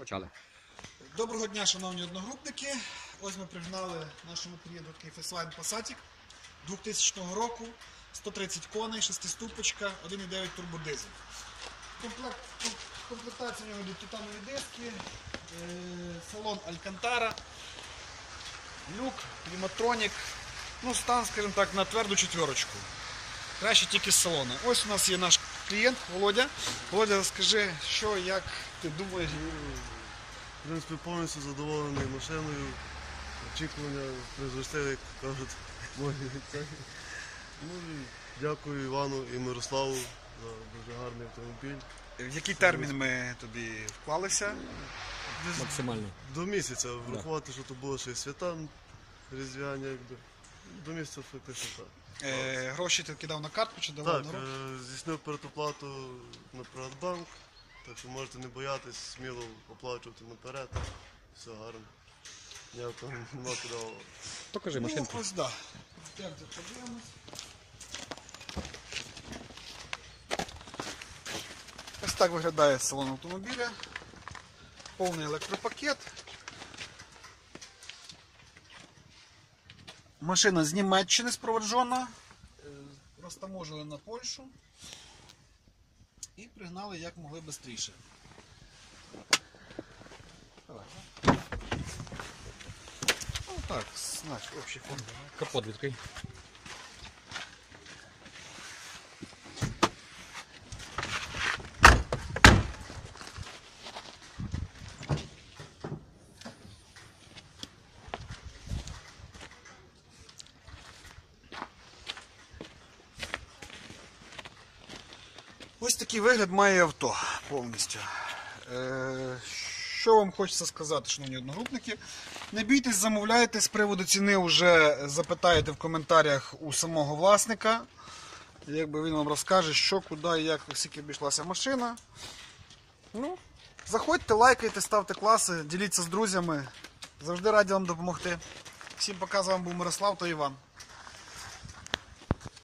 Почали. Доброго дня, шановні одногрупники. Ось ми пригнали нашому клієнту такий Volkswagen Passat 2000 року, 130 коней, 6-ступочка, 1,9 турбодизель. Комплект, комплектація у нього йдуть титанові диски, е, салон Алькантара, люк, кліматронік. Ну, стан, скажімо так, на тверду четверочку. Краще тільки з салона. Ось у нас є наш клієнт Володя. Володя, скажи, що, як ти думаєш? В принципі, повністю задоволений машиною. Очікування превзойшли, як кажуть, мої це. Ну і дякую Івану і Мирославу за дуже гарний автомобіль. В який термін ми тобі вклалися? Максимально. до місяця врахувати, що то було ще й свята різдвяні, якби. До місяця фактично так. Е, гроші ти кидав на картку чи давав Так, на руку? е, здійснив передоплату на Приватбанк, так що можете не боятись, сміло оплачувати наперед. Все гарно. Ніякого нема куди. Покажи машинку. Ну, ось да. Йдемте подивимось. Ось так виглядає салон автомобіля. Повний електропакет. Машина з Німеччини спроводжена. Е, Розтаможили на Польщу. І пригнали як могли швидше. Отак, так, значить, общий фон. Капот відкрий. Ось такий вигляд має авто повністю. Е, що вам хочеться сказати, шановні одногрупники? Не бійтесь, замовляйте з приводу ціни, вже запитаєте в коментарях у самого власника. Якби він вам розкаже, що, куди і як, скільки обійшлася машина. Ну, заходьте, лайкайте, ставте класи, діліться з друзями. Завжди раді вам допомогти. Всім пока, з вами був Мирослав та Іван.